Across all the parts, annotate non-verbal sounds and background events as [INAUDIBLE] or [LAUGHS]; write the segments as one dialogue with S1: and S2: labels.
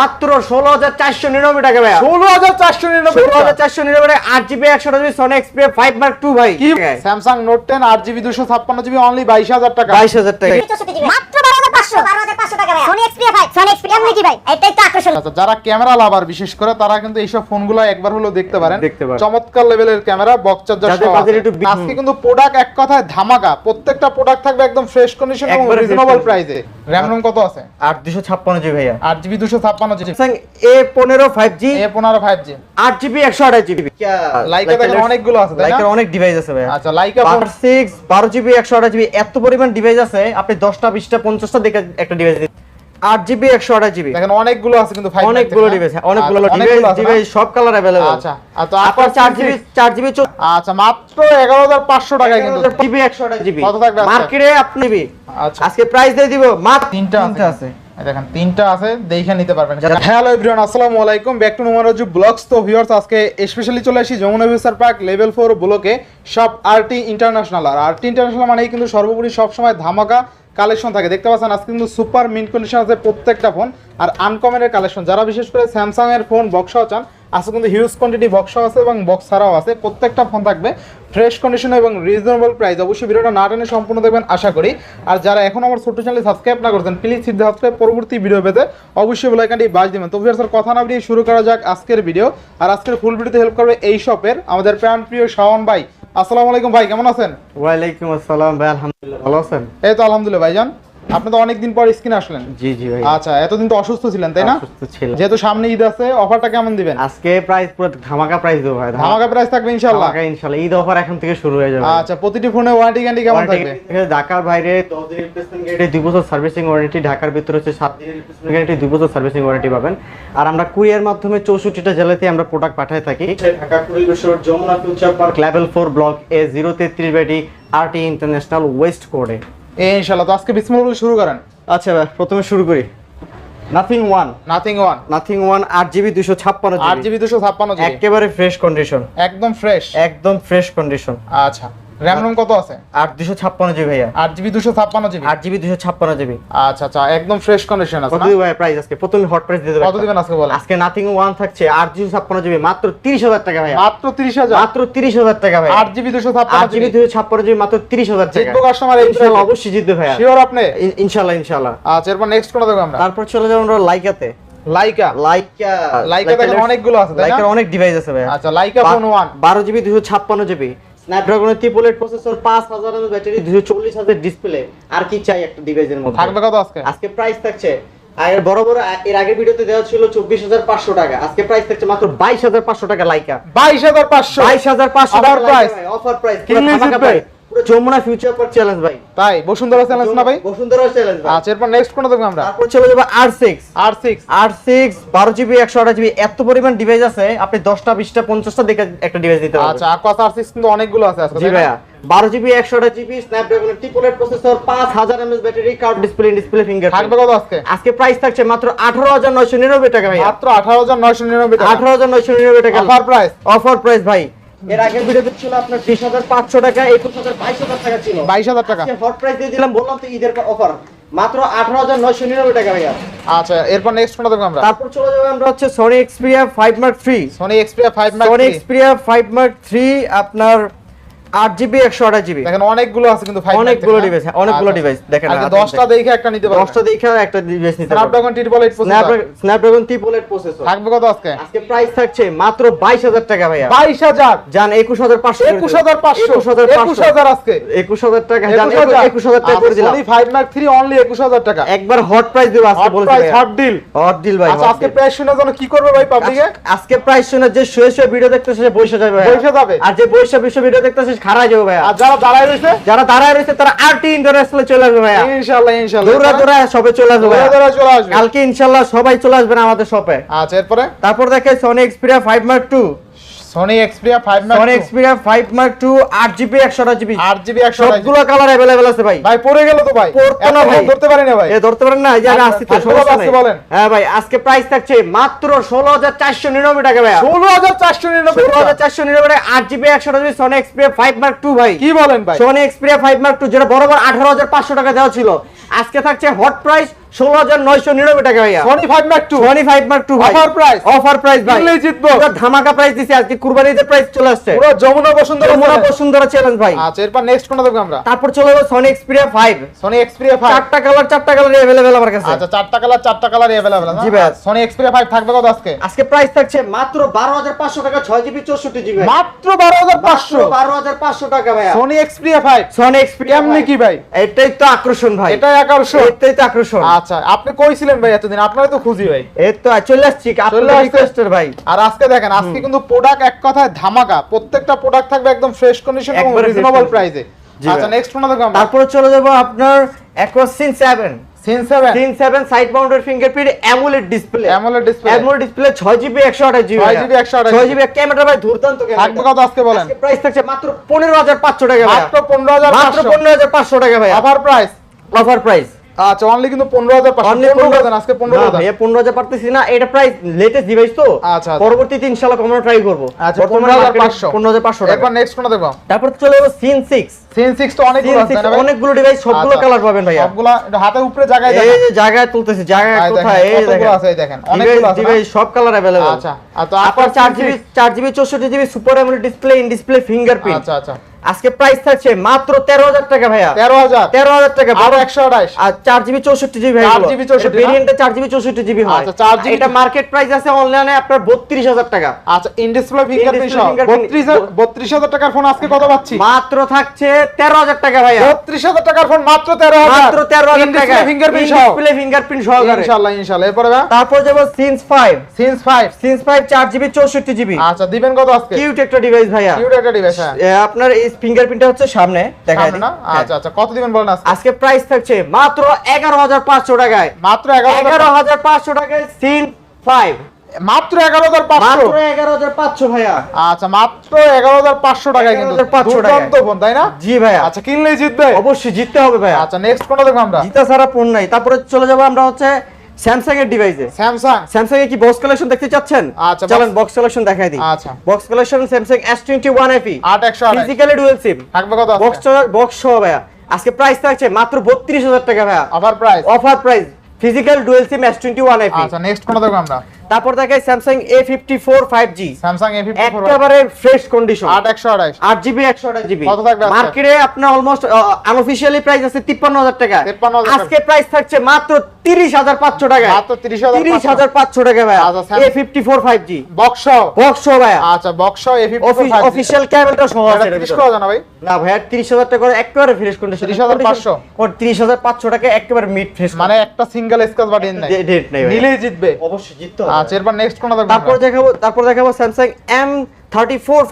S1: মাত্র ষোলো হাজার চারশো নিরানব্বই টাকা ভাই
S2: ষোলো হাজার চারশো নিরানব্বই
S1: ষোলো হাজার চারশো নিরানব্বই টাকা। আট জিবি একশো GB Sony Xperia five mark two ভাই।
S2: কি স্যামসাং নোট টেন আট জিবি দুশো ছাপ্পান্ন জিবি অনলি বাইশ হাজার টাকা।
S1: বাইশ হাজার টাকা।
S3: মাত্র
S2: আচ্ছা যারা ক্যামেরা লাভার বিশেষ করে তারা কিন্তু এইসব ফোনগুলো একবার হলেও দেখতে পারেন। চমৎকার লেভেলের ক্যামেরা বক্স আজকে কিন্তু প্রোডাক্ট এক কথায় ধামাকা। প্রত্যেকটা প্রোডাক্ট থাকবে একদম ফ্রেশ কন্ডিশন এবং রিজনেবল প্রাইসে র্যাম রোম কত আছে?
S1: আট দুশো ছাপ্পান্ন জিবি ভাইয়া।
S2: আট জিবি দুশো ছাপ্পান্ন জিবি।
S1: স্যামসাং এ পনেরো ফাইভ জি
S2: এ পনেরো ফাইভ জি
S1: আট জিবি একশো আঠাশ জিবি।
S2: লাইকা দেখেন অনেকগুলো আছে তাই
S1: অনেক ডিভাইস আছে ভাইয়া।
S2: আচ্ছা লাইকা ফোন
S1: সিক্স বারো জিবি একশো আঠাশ জিবি এত পরিমাণ ডিভাইস আছে আপনি দশটা বিশটা পঞ্চাশটা দেখে একটা ডিভাইস আট জিবি একশো আঠাশ জিবি।
S2: দেখেন অনেকগুলো আছে কিন্তু
S1: অনেকগুলো ডিভাইস অনেকগুলো ডিভাইস ডিভাইস সব কালার অ্যাভেলেবল
S2: আচ্ছা তো
S1: আপনার চার জিবি চার জিবি
S2: আচ্ছা মাত্র এগারো হাজার পাঁচশো টাকায় কিন্তু
S1: জিবি একশো আঠাশ জিবি।
S2: আজকে?
S1: মার্কেটে আপনি
S2: আচ্ছা।
S1: আজকে প্রাইস দিয়ে দিব মাত্র
S2: তিনটা আছে। দেখেন তিনটা আছে দেখে নিতে পারবেন। হ্যালো এভরিওয়ান আসসালামু আলাইকুম। ব্যাক টু নুমারজু ব্লগস। তো ভিউয়ার্স আজকে স্পেশালি চলে আসি যমুনা ভিসার পার্ক লেভেল ফোর ব্লকে সব আরটি ইন্টারন্যাশনাল আর। আরটি ইন্টারন্যাশনাল মানেই কিন্তু সর্বোপরি সবসময় ধামাকা কালেকশন থাকে। দেখতে পাচ্ছেন, আজকে কিন্তু সুপার মিন্ট কন্ডিশন আছে প্রত্যেকটা ফোন আর আনকমনের কালেকশন, যারা বিশেষ করে স্যামসাং এর ফোন বক্সও চান, আজকে কিন্তু হিউজ কোয়ান্টিটি বক্সও আছে এবং বক্স ছাড়াও আছে। প্রত্যেকটা ফোন থাকবে ফ্রেশ কন্ডিশন এবং রিজনেবল প্রাইস অবশ্যই ভিডিওটা না টেনে সম্পূর্ণ দেখবেন, আশা করি। আর যারা এখন আমার ছোট্ট চ্যানেল সাবস্ক্রাইব না করছেন প্লিজ সিদ্ধ সাবস্ক্রাইব পরবর্তী ভিডিও পেতে। অবশ্যই বেলাইকানটি বাজ দিবেন। তো ভিউয়ার্স কথা না বেরিয়ে শুরু করা যাক আজকের ভিডিও আর আজকের ফুল ভিডিওতে হেল্প করবে এই শপের আমাদের প্রাণ প্রিয় শাওন ভাই। আসসালামু আলাইকুম ভাই কেমন আছেন?
S1: ওয়ালাইকুম আসসালাম ভাই আলহামদুলিল্লাহ ভালো আছেন?
S2: এই তো আলহামদুলিল্লাহ ভাইজান। আপনি তো অনেকদিন পর স্ক্রিনে আসলেন।
S1: জি জি ভাই
S2: আচ্ছা এতদিন তো অসুস্থ ছিলেন তাই না?
S1: অসুস্থ ছিলাম।
S2: যেহেতু সামনে ঈদ আছে অফারটা কেমন দিবেন?
S1: আজকে প্রাইস পুরো ধামাকা প্রাইস দেবো ভাই
S2: ধামাকা। প্রাইস থাকবে ইনশাআল্লাহ।
S1: ধামাকা ইনশাআল্লাহ। ঈদ অফার এখন থেকে শুরু হয়ে যাবে।
S2: আচ্ছা প্রতিটি ফোনে ওয়ারেন্টি গ্যারান্টি কেমন থাকবে?
S1: এখানে ঢাকার বাইরে দশ দিনের রিপ্লেসমেন্ট গ্যারান্টি দুই বছর সার্ভিসিং ওয়ারেন্টি ঢাকার ভিতরে হচ্ছে সাত দিনের রিপ্লেসমেন্ট গ্যারান্টি দুই বছর সার্ভিসিং ওয়ারেন্টি পাবেন। আর আমরা কুরিয়ার মাধ্যমে চৌষট্টিটা জেলাতে আমরা প্রোডাক্ট পাঠাই থাকি। Dhaka পরিবেশর Jamuna future park level four block A zero তেত্রিশ বাটি আরটি ইন্টারন্যাশনাল ওয়েস্ট কোডে
S2: ইনশাআল্লাহ তো আজকে বিসমিল্লাহ বলে শুরু করেন।
S1: আচ্ছা ভাই প্রথমে শুরু করি। Nothing one
S2: nothing one
S1: nothing one আট জিবি দুশো ছাপ্পান্ন
S2: আট জিবি দুশো ছাপ্পান্ন
S1: একেবারে ফ্রেশ কন্ডিশন
S2: একদম ফ্রেশ
S1: একদম ফ্রেশ কন্ডিশন
S2: আচ্ছা। র্যাম রোম কত আছে?
S1: আট দুশো ছাপ্পান্ন জিবি ভাইয়া।
S2: আট জিবি দুশো ছাপ্পান্ন জিবি?
S1: আট জিবি দুশো ছাপ্পান্ন জিবি।
S2: আচ্ছা আচ্ছা একদম ফ্রেশ কন্ডিশন আছে
S1: কত? ভাই প্রাইস আজকে? প্রথমে হট প্রাইস দিয়ে দেবো
S2: কত দিবেন আজকে বলেন?
S1: আজকে নাথিং ওয়ান থাকছে আট দুশো ছাপ্পান্ন জিবি মাত্র তিরিশ হাজার টাকা ভাই
S2: মাত্র তিরিশ হাজার?
S1: মাত্র তিরিশ হাজার টাকা ভাই
S2: আট জিবি দুশো ছাপ্পান্ন
S1: আট জিবি
S2: জিবি?
S1: দুশো ছাপ্পান্ন জিবি মাত্র তিরিশ হাজার টাকা।
S2: জিতবো কাস্টমার
S1: ইনশাল্লাহ অবশ্যই জিতবে ভাইয়া।
S2: শিওর আপনি?
S1: ইন- ইনশাল্লাহ ইনশাল্লাহ।
S2: আচ্ছা এরপর নেক্সট দেখব আমরা?
S1: তারপর চলে যাব আমরা লাইকাতে
S2: লাইকা
S1: লাইকা
S2: লাইকা দেখেন অনেকগুলো আছে,
S1: লাইকার অনেক ডিভাইস আছে ভাই
S2: আচ্ছা লাইকা ফোন ওয়ান
S1: বারো জিবি দুশো ছাপ্পান্ন জিবি। স্ন্যাপড্রাগনের ট্রিপলেট প্রসেসর পাঁচ হাজার ব্যাটারি দুশো চল্লিশ হাজার ডিসপ্লে আর কি চাই একটা ডিভাইসের মধ্যে?
S2: থাকবে কত আজকে?
S1: আজকে প্রাইস থাকছে। আর এর বড় বড় এর আগের ভিডিওতে দেওয়া ছিল চব্বিশ হাজার পাঁচশো টাকা। আজকে প্রাইস থাকছে মাত্র বাইশ হাজার পাঁচশো টাকা লাইকা
S2: বাইশ হাজার পাঁচশো।
S1: বাইশ হাজার পাঁচশো
S2: Offer
S1: টাকা
S2: price offer
S1: price Jamuna future park challenge ভাই।
S2: তাই? বসুন্ধরা চ্যালেঞ্জ না ভাই?
S1: বসুন্ধরা চ্যালেঞ্জ ভাই।
S2: আচ্ছা এরপর নেক্সট কোনটা দেখব আমরা?
S1: তারপর চলে যাব R six
S2: R six
S1: R six বারো জিবি একশো আঠাশ জিবি এত পরিমাণ ডিভাইস আছে আপনি দশটা বিশটা পঞ্চাশটা দেখে একটা ডিভাইস দিতে পারবেন।
S2: আচ্ছা আকোয়াস আর সিক্স কিন্তু অনেকগুলো আছে আজকে
S1: জি? ভাইয়া। বারো জিবি একশো আঠাশ জিবি স্ন্যাপড্রাগনের ট্রিপলেট প্রসেসর পাঁচ হাজার MS battery card display display finger
S2: থাকবে কত আজকে?
S1: আজকে প্রাইস থাকছে মাত্র আঠারো হাজার নয়শো নিরানব্বই টাকা ভাই
S2: মাত্র আঠারো হাজার নয়শো নিরানব্বই টাকা।
S1: আঠারো হাজার নয়শো নিরানব্বই টাকা।
S2: অফার প্রাইস
S1: অফার প্রাইস ভাই। এর আগের ভিডিওতে ছিল আপনার বিশ হাজার পাঁচশো টাকা একুশ হাজার বাইশ হাজার টাকা ছিল।
S2: বাইশ হাজার টাকা।
S1: হট প্রাইস দিয়ে দিলাম বললাম তো ঈদের অফার মাত্র আঠারো হাজার নয়শো নিরানব্বই টাকা ভাইয়া।
S2: আচ্ছা এরপর নেক্সট কোনটা দেখব আমরা।
S1: তারপর চলে যাব আমরা হচ্ছে Sony Xperia five mark three
S2: Sony Xperia five max
S1: Sony Xperia five mark three আপনার আট জিবি একশো আঠাশ জিবি
S2: দেখেন অনেকগুলো আছে কিন্তু
S1: অনেকগুলো device, হ্যাঁ, অনেকগুলো device, দেখেন,
S2: আজকে
S1: হাতে
S2: 10টা দেখে একটা নিতে পারবেন।
S1: দশটা দেখে একটা ডিভাইস নিতে
S2: স্ন্যাপড্রাগন টিটবল 8 processor
S1: Snapdragon triple eight processor
S2: থাকবে কত আজকে?
S1: আজকে প্রাইস থাকছে মাত্র বাইশ হাজার টাকা ভাইয়া।
S2: 22000
S1: যান একুশ হাজার পাঁচশো
S2: একুশ হাজার পাঁচশো।
S1: একুশ হাজার
S2: একুশ হাজার আজকে।
S1: একুশ হাজার টাকা যান
S2: একুশ
S1: একুশ হাজার টাকা করে দিলাম।
S2: ফাইভ ম্যাক থ্রি অনলি একুশ হাজার টাকা।
S1: একবার হট প্রাইস দেবো আজকে
S2: হট ডিল
S1: হট ডিল ভাই
S2: আচ্ছা আজকে প্রাইস শোনার জন্য কি করবে ভাই পাবলিকে
S1: আজকে প্রাইস শুনে যে শুয়ে শুয়ে ভিডিও দেখতেছে সে বসে যাবে
S2: বসে যাবে?
S1: আর যে বসে বসে ভিডিও দেখতেছে সে খাড়া যাবে ভাই
S2: আর যারা দাঁড়ায় রয়েছে?
S1: যারা দাঁড়ায় রয়েছে তারা আরটি ইন্টারন্যাশনালে চলে আসবে ভাই
S2: ইনশাআল্লাহ ইনশাআল্লাহ।
S1: দৌড়া দৌড়া সবে চলে আসবে
S2: দৌড়া দৌড়া চলে আসবে।
S1: কালকে ইনশাল্লাহ সবাই চলে আসবেন আমাদের শপে
S2: আচ্ছা এরপরে?
S1: তারপর দেখে Sony Xperia five mark two
S2: Sony Xperia five mark
S1: Sony Xperia five mark two আট জিবি একশো জিবি
S2: আট জিবি একশো
S1: সবগুলো কালার অ্যাভেলেবেল আছে ভাই।
S2: ভাই পড়ে গেল তো ভাই।
S1: পড়তো না ভাই।
S2: ধরতে পারি না ভাই।
S1: এ ধরতে পারেন না এই যে আমি আসছি তো সমস্যা নেই।
S2: বলেন।
S1: হ্যাঁ ভাই আজকে প্রাইস থাকছে মাত্র ষোলো হাজার চারশো নিরানব্বই টাকা ভাই
S2: ষোলো হাজার চারশো নিরানব্বই
S1: ষোলো হাজার চারশো নিরানব্বই টাকা আট জিবি একশো GB Sony Xperia five mark two ভাই।
S2: কি বলেন ভাই?
S1: Sony Xperia five mark two যেটা বরাবর আঠারো হাজার পাঁচশো টাকা দেওয়া ছিল। আজকে থাকছে হট প্রাইস ষোলো হাজার নয়শো নিরানব্বই টাকা ভাইয়া।
S2: Sony five mark two
S1: twenty five mark two
S2: Offer price?
S1: Offer price ভাই।
S2: জিতবো।
S1: ধামাকা প্রাইস দিছি আজকে কুরবানিতে প্রাইস চলে আসছে।
S2: পুরো যমুনা বসুন্ধরা
S1: যমুনা বসুন্ধরা চ্যালেঞ্জ ভাই।
S2: আচ্ছা এরপর নেক্সট কোনটা দেখব আমরা?
S1: তারপর চলে যাব Sony Xperia five
S2: Sony Xperia five
S1: চারটা কালার চারটা কালার অ্যাভেলেবেল আমার কাছে।
S2: আচ্ছা চারটা কালার চারটা কালার অ্যাভেলেবল
S1: জি ভাই।
S2: সনি এক্সপিরিয়া ফাইভ থাকবে কত আজকে?
S1: আজকে প্রাইস থাকছে মাত্র বারো হাজার পাঁচশো টাকা ছয় জিবি চৌষট্টি জিবি
S2: মাত্র বারো হাজার পাঁচশো?
S1: বারো হাজার পাঁচশো টাকা ভাইয়া।
S2: Sony Xperia five
S1: Sony Xperia
S2: কেমনি কি ভাই?
S1: এটাই তো আকর্ষণ ভাই।
S2: এটাই আকর্ষণ।
S1: এটাই তো আকর্ষণ।
S2: আচ্ছা আপনি কইছিলেন ভাই এতদিন? আপনারা তো খুঁজি ভাই।
S1: এই তো চলে আসছি আপনার রিকোয়েস্টের ভাই।
S2: আর আজকে দেখেন আজকে কিন্তু প্রোডাক্ট এক কথায় ধামাকা। প্রত্যেকটা প্রোডাক্ট থাকবে একদম ফ্রেশ কন্ডিশন এবং রিজনেবল প্রাইসে আচ্ছা নেক্সট দেখব আমরা।
S1: তারপরে চলে যাব আপনার Aquos sense seven
S2: sense seven
S1: sense seven side mounted fingerprint AMOLED display
S2: AMOLED display
S1: AMOLED display ছয় জিবি একশো আঠাশ জিবি
S2: 6 GB 128
S1: ছয় ক্যামেরা ভাই দুর্দান্ত
S2: থাকবে
S1: ক্যামেরা
S2: কত আজকে বলেন?
S1: প্রাইস থাকছে মাত্র পনেরো হাজার পাঁচশো টাকা
S2: মাত্র
S1: মাত্র টাকা ভাই
S2: অফার প্রাইস
S1: অফার প্রাইস
S2: আচ্ছা অনলি কিন্তু পনেরো হাজার পাঁচশো
S1: Only
S2: পনেরো
S1: 15,000
S2: হাজার আজকে পনেরো
S1: না
S2: হাজার
S1: ভাইয়া, 15,000 পারতেছি না, এটা প্রায় latest device তো।
S2: আচ্ছা, আচ্ছা।
S1: পরবর্তীতে ইনশাআল্লাহ কমানো try করবো।
S2: আচ্ছা
S1: বর্তমানে
S2: পনেরো হাজার
S1: market এ
S2: পাঁচশো
S1: 15,500 টাকা।
S2: এরপর নেক্সট কোনটা দেখবো
S1: তারপর চলে যাবো Scene 6
S2: সিন সিক্স তো অনেকগুলো
S1: Scene
S2: আছে
S1: 6
S2: না ভাই?
S1: অনেকগুলো ডিভাইস সবগুলো
S2: আচ্ছা।
S1: কালার পাবেন ভাইয়া
S2: সবগুলা একটু হাতের উপরে জায়গায়
S1: এই
S2: দেখেন
S1: যে জায়গায় তুলতেছি জায়গায়
S2: এই দেখেন,
S1: কোথায় এই
S2: কতগুলো
S1: দেখেন
S2: আছে এই দেখেন, অনেকগুলো আছে না?
S1: ডিভাইস সব কালার अवेलेबल
S2: আচ্ছা আর তো
S1: আপনার
S2: আপনার
S1: 4 GB 4 GB 64 GB super AMOLED display in display fingerprint
S2: আচ্ছা আচ্ছা
S1: আজকে প্রাইস থাকছে মাত্র 13000 টাকা ভাইয়া।
S2: তেরো হাজার।
S1: 13000 টাকা।
S2: আর একশো আঠাশ।
S1: আর চার জিবি চৌষট্টি জিবি
S2: 4 GB 64
S1: ভেরিয়েন্টে চার জিবি চৌষট্টি জিবি হয়।
S2: আচ্ছা, 4 GB
S1: এটা মার্কেট প্রাইস আছে অনলাইনে আপনার বত্রিশ হাজার টাকা।
S2: আচ্ছা ইন ডিসপ্লে ফিঙ্গারপ্রিন্ট সহ। বত্রিশ বত্রিশ হাজার টাকার ফোন আজকে কত পাচ্ছি?
S1: মাত্র থাকছে তেরো হাজার টাকা ভাইয়া।
S2: বত্রিশ হাজার টাকার ফোন মাত্র তেরো হাজার।
S1: মাত্র তেরো হাজার টাকা।
S2: ফিঙ্গারপ্রিন্ট সহ।
S1: ডিসপ্লে ফিঙ্গারপ্রিন্ট সহকারে
S2: ইনশাল্লাহ ইনশাল্লাহ। এরপরে ভাই?
S1: তারপর যাব since five
S2: since five
S1: since five চার জিবি চৌষট্টি জিবি।
S2: আচ্ছা দিবেন কত আজকে?
S1: কিউট একটা ডিভাইস ভাইয়া।
S2: কিউট একটা ডিভাইস হ্যাঁ।
S1: আপনার ফিঙ্গারপ্রিন্টটা হচ্ছে সামনে দেখা
S2: না? আচ্ছা আচ্ছা কত দিবেন বলেন আজকে?
S1: প্রাইস থাকছে মাত্র এগারো হাজার পাঁচশো টাকায়।
S2: মাত্র এগারো
S1: এগারো হাজার পাঁচশো টাকায় সিন ফাইভ
S2: মাত্র এগারো হাজার পাঁচশো?
S1: মাত্র এগারো হাজার পাঁচশো ভাইয়া।
S2: আচ্ছা মাত্র এগারো হাজার পাঁচশো টাকায় কিন্তু।
S1: 11,500।
S2: দুর্দান্ত ফোন তাই না?
S1: জি ভাইয়া।
S2: আচ্ছা কিনলেই জিতবে?
S1: অবশ্যই জিততে হবে ভাইয়া।
S2: আচ্ছা নেক্সট কোনটা দেখব আমরা?
S1: জিতা ছাড়া ফোন নাই। তারপরে চলে যাব আমরা হচ্ছে স্যামসাং এর ডিভাইসে
S2: স্যামসাং
S1: স্যামসাং এ কি বক্স কালেকশন দেখতে চাচ্ছেন?
S2: আচ্ছা,
S1: চলেন বক্স কালেকশন দেখাই দিই।
S2: আচ্ছা।
S1: Box collection Samsung S21 FE
S2: আট একশো আঠাশ
S1: ফিজিক্যালি ডুয়াল সিম
S2: থাকবে কত
S1: বক্স বক্স সহ ভাইয়া। আজকে প্রাইস থাকছে মাত্র 32000 টাকা ভাইয়া।
S2: Offer price
S1: offer price physical dual SIM S21 FE
S2: আচ্ছা নেক্সট কোনটা দেখো আমরা।
S1: তারপর দেখাই Samsung A54 5G
S2: Samsung A fifty
S1: একেবারে ফ্রেশ কন্ডিশন
S2: আট একশো আঠাশ
S1: আট জিবি একশো আঠাশ জিবি
S2: কত থাকবে
S1: মার্কেটে আপনার অলমোস্ট আনঅফিসিয়ালি প্রাইস আছে তিপ্পান্ন হাজার টাকা।
S2: 53,000
S1: আজকে প্রাইস থাকছে মাত্র তিরিশ হাজার পাঁচশো টাকা
S2: মাত্র 30,500
S1: তিরিশ হাজার পাঁচশো টাকা ভাই
S2: আচ্ছা,
S1: A fifty four five G
S2: box
S1: box ভাই
S2: আচ্ছা বক্স এ ফিফটি
S1: অফিসিয়াল ক্যামেরাটা সহ আছে
S2: তিরিশ। কত জানা ভাই।
S1: না ভাই তিরিশ হাজার টাকা করে একেবারে ফ্রেশ কন্ডিশন
S2: 30,500
S1: তিরিশ হাজার পাঁচশো টাকা একেবারে মিড ফ্রেশ
S2: মানে একটা সিঙ্গেল স্ক্র্যাচ বাটন নাই।
S1: ডেট নেই ভাই
S2: নিলেই জিতবে।
S1: অবশ্যই জিততে
S2: আচ্ছা এরপর নেক্সট কোনটা দেখব
S1: তারপর দেখাবো তারপর দেখাবো এম থার্টি ফোর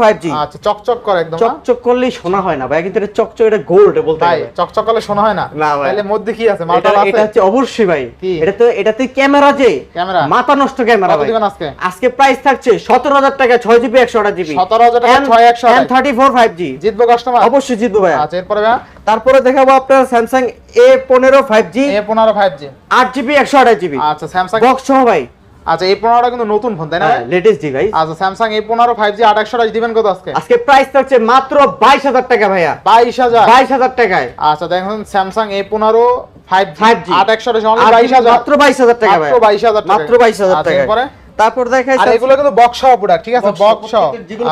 S2: আচ্ছা চকচক করে একদম
S1: চকচক করলেই শোনা হয় না ভাই কিন্তু এটা চকচক এটা গোল্ড বলতে
S2: ভাই চকচক করলে শোনা হয় না। তাহলে মধ্যে কি আছে? মালটাল
S1: এটা হচ্ছে অবশ্যই ভাই? এটা তো এটাতে ক্যামেরা যে।
S2: ক্যামেরা?
S1: মাথা নষ্ট ক্যামেরা ভাই।
S2: আজকে?
S1: আজকে প্রাইস থাকছে সতেরো হাজার টাকা ছয় জিবি একশো আঠাশ জিবি।
S2: 17,000 টাকা, 6
S1: M thirty four five G
S2: জিতবে কাস্টমার
S1: অবশ্যই জিতবো ভাই
S2: আচ্ছা এরপরে ভাই
S1: তারপরে দেখাবো আপনার স্যামসাং এ পনেরো ফাইভ জি
S2: এ পনেরো ফাইভ জি
S1: আট জিবি একশো আঠাশ জিবি।
S2: আচ্ছা স্যামসাং
S1: বক্স সহ ভাই।
S2: আচ্ছা এই পনেরোটা কিন্তু নতুন ফোন তাই না?
S1: লেটেস্ট ডিভাইস
S2: আচ্ছা স্যামসাং এই পনেরো ফাইভ জি আট একশো দিবেন কত আজকে?
S1: আজকে প্রাইস থাকছে মাত্র বাইশ হাজার টাকা ভাইয়া।
S2: বাইশ হাজার?
S1: বাইশ হাজার টাকায়।
S2: আচ্ছা দেখুন স্যামসাং এই পনেরো ফাইভ
S1: ফাইভ
S2: আট একশো অনলি বাইশ হাজার।
S1: মাত্র বাইশ হাজার টাকা বাইশ
S2: মাত্র 22,000 টাকা।
S1: মাত্র বাইশ হাজার
S2: আচ্ছা,
S1: টাকা? তারপর দেখাই
S2: আর এগুলো কিন্তু বক্স সহ প্রোডাক্ট ঠিক আছে? বক্স সহ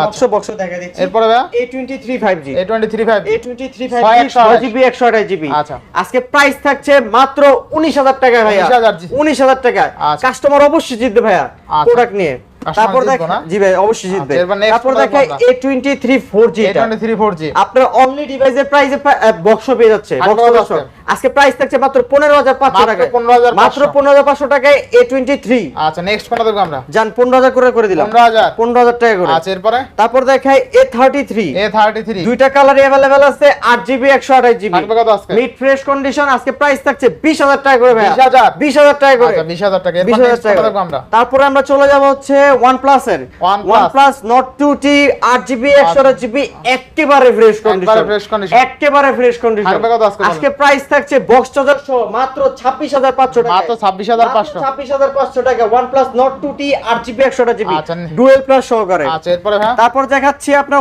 S2: আচ্ছা।
S1: বক্স দেখা দিচ্ছি।
S2: এরপরে ভাই
S1: A twenty three five G
S2: A twenty three five
S1: A twenty three
S2: ছয়
S1: ফাইভ
S2: একশো আঠাশ।
S1: জিবি একশো আঠাশ জিবি
S2: আচ্ছা।
S1: আজকে প্রাইস থাকছে মাত্র উনিশ হাজার টাকা ভাইয়া।
S2: 19,000 জি।
S1: উনিশ হাজার টাকা।
S2: আচ্ছা।
S1: কাস্টমার অবশ্যই জিতবে ভাইয়া
S2: আচ্ছা।
S1: প্রোডাক্ট নিয়ে। তারপর দেখ? জি ভাই অবশ্যই জিতবে।
S2: আচ্ছা,
S1: তারপর
S2: G twenty three four G
S1: আপনার অনলি ডিভাইসের প্রাইসে বক্স পেয়ে যাচ্ছে। Box box? আজকে প্রাইস থাকছে মাত্র পনেরো হাজার পাঁচশো
S2: মাত্র
S1: টাকা
S2: 15,500
S1: মাত্র পনেরো হাজার পাঁচশো টাকায় এ টোয়েন্টি থ্রি
S2: আচ্ছা নেক্সট কোনটা দেখব আমরা?
S1: যান পনেরো হাজার করে করে দিলাম।
S2: 15,000
S1: পনেরো হাজার টাকা করে।
S2: আচ্ছা এরপরে?
S1: তারপর দেখাই A thirty three
S2: A thirty three
S1: দুইটা কালার অ্যাভেলেবেল আছে আট জিবি একশো আঠাশ জিবি? মিড ফ্রেশ কন্ডিশন আজকে প্রাইস থাকছে বিশ হাজার টাকা করে ভাই
S2: 20,000
S1: বিশ হাজার টাকা করে।
S2: আচ্ছা বিশ হাজার টাকা।
S1: বিশ
S2: এরপর
S1: হাজার টাকা
S2: আমরা?
S1: তারপরে আমরা চলে যাব হচ্ছে ওয়ান প্লাস এর।
S2: OnePlus।
S1: OnePlus Nord two T আট জিবি একশো আঠাশ জিবি একেবারে ফ্রেশ কন্ডিশন। একেবারে ফ্রেশ কন্ডিশন
S2: আজকে
S1: আজকে প্রাইস থাকছে থাকছে বক্স চার্জার সহ মাত্র ছাব্বিশ হাজার পাঁচশো টাকা
S2: মাত্র 26,500
S1: ছাব্বিশ হাজার পাঁচশো টাকা আট জিবি একশো জিবি
S2: আচ্ছা।
S1: ডুয়েল প্লাস সহকারে।
S2: আচ্ছা এরপরে ভাই?
S1: তারপর দেখাচ্ছি আপনার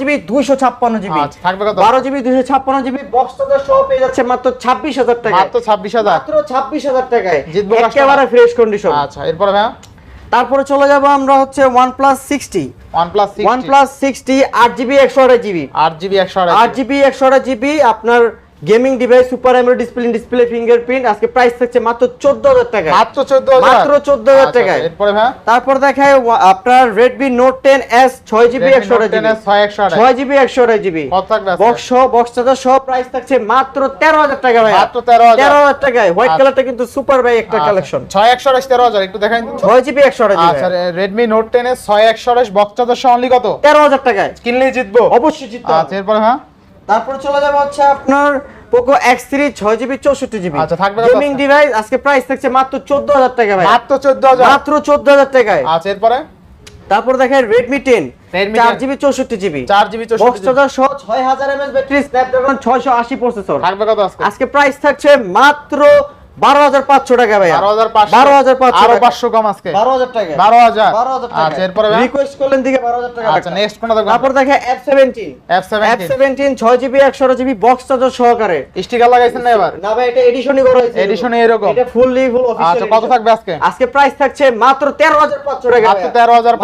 S1: জিবি দুইশো ছাপ্পান্ন জিবি
S2: আচ্ছা, থাকবে কত?
S1: বারো জিবি দুইশো ছাপ্পান্ন জিবি বক্স চার্জার সহ পেয়ে যাচ্ছে মাত্র ছাব্বিশ হাজার টাকা
S2: মাত্র ছাব্বিশ হাজার?
S1: মাত্র ছাব্বিশ হাজার টাকায়।
S2: জিতবো
S1: একেবারে ফ্রেশ কন্ডিশন
S2: আচ্ছা এরপরে ভাই?
S1: তারপরে চলে যাব আমরা হচ্ছে
S2: OnePlus sixty
S1: OnePlus OnePlus sixty আট জিবি একশো আঠাশ জিবি
S2: আট জিবি একশো
S1: আট জিবি একশো আঠাশ জিবি আপনার gaming device super AMOLED display display fingerprint আজকে প্রাইস থাকছে মাত্র চোদ্দ হাজার টাকা
S2: মাত্র চোদ্দ
S1: মাত্র 14,000 টাকায়।
S2: এরপরে ভাই?
S1: তারপর দেখায় আপনার আঠাশ
S2: ছয়
S1: জিবি একশো আঠাশ জিবি
S2: কত
S1: বক্স সহ বক্স চার্জার সহ প্রাইস থাকছে মাত্র তেরো হাজার টাকা ভাই
S2: মাত্র 13,000
S1: তেরো হাজার টাকায়। হোয়াইট
S2: আচ্ছা।
S1: কালারটা কিন্তু সুপার ভাই একটা কালেকশন
S2: ছয় একশো আঠাশ তেরো হাজার একটু দেখাই।
S1: ছয় জিবি একশো আঠাশ
S2: আচ্ছা
S1: জিবি
S2: রেডমি নোট টেন এর ছয় একশো আঠাশ বক্স চার্জার অনলি কত?
S1: তেরো হাজার টাকায়।
S2: কিনলেই জিতবো।
S1: অবশ্যই জিততে
S2: আচ্ছা এরপরে হ্যাঁ
S1: তারপর চলে যাবে হচ্ছে আপনার পোকো এক্স থ্রি ছয় জিবি চৌষট্টি জিবি
S2: আচ্ছা, থাকবে
S1: গেমিং ডিভাইস আজকে প্রাইস থাকছে মাত্র চোদ্দ হাজার টাকা ভাই।
S2: মাত্র চোদ্দ হাজার।
S1: মাত্র চোদ্দ হাজার টাকায়।
S2: আচ্ছা এরপরে?
S1: তারপর দেখেন রেডমি টেন চার জিবি চৌষট্টি জিবি
S2: চার জিবি চৌষট্টি
S1: সহ ছয় হাজার এমএস ব্যাটারি স্ন্যাপড্রাগন ছয়শো আশি প্রসেসর
S2: থাকবে কত আজকে?
S1: আজকে প্রাইস থাকছে মাত্র বারো হাজার পাঁচশো টাকা ভাই
S2: বারো হাজার
S1: বারো পাঁচশো
S2: আরও
S1: টাকা।
S2: পাঁচশো কম আজকে।
S1: বারো হাজার টাকা।
S2: বারো হাজার।
S1: বারো হাজার
S2: আচ্ছা এরপরে
S1: রিকোয়েস্ট করলেন দিকে বারো হাজার টাকা
S2: আচ্ছা নেক্সট কোনটা দেখবেন
S1: তারপর দেখে F seventeen
S2: F
S1: F
S2: seventeen
S1: seventeen ছয় জিবি একশো জিবি বক্স চার্জার সহকারে।
S2: স্টিকার লাগাইছেন না এবার?
S1: না ভাই এটা এডিশনই করা হয়েছে।
S2: Edition এরকম?
S1: এটা ফুললি ফুল
S2: আচ্ছা কত থাকবে আজকে?
S1: আজকে প্রাইস থাকছে মাত্র তেরো হাজার পাঁচশো টাকা
S2: মাত্র 13,500
S1: তেরো হাজার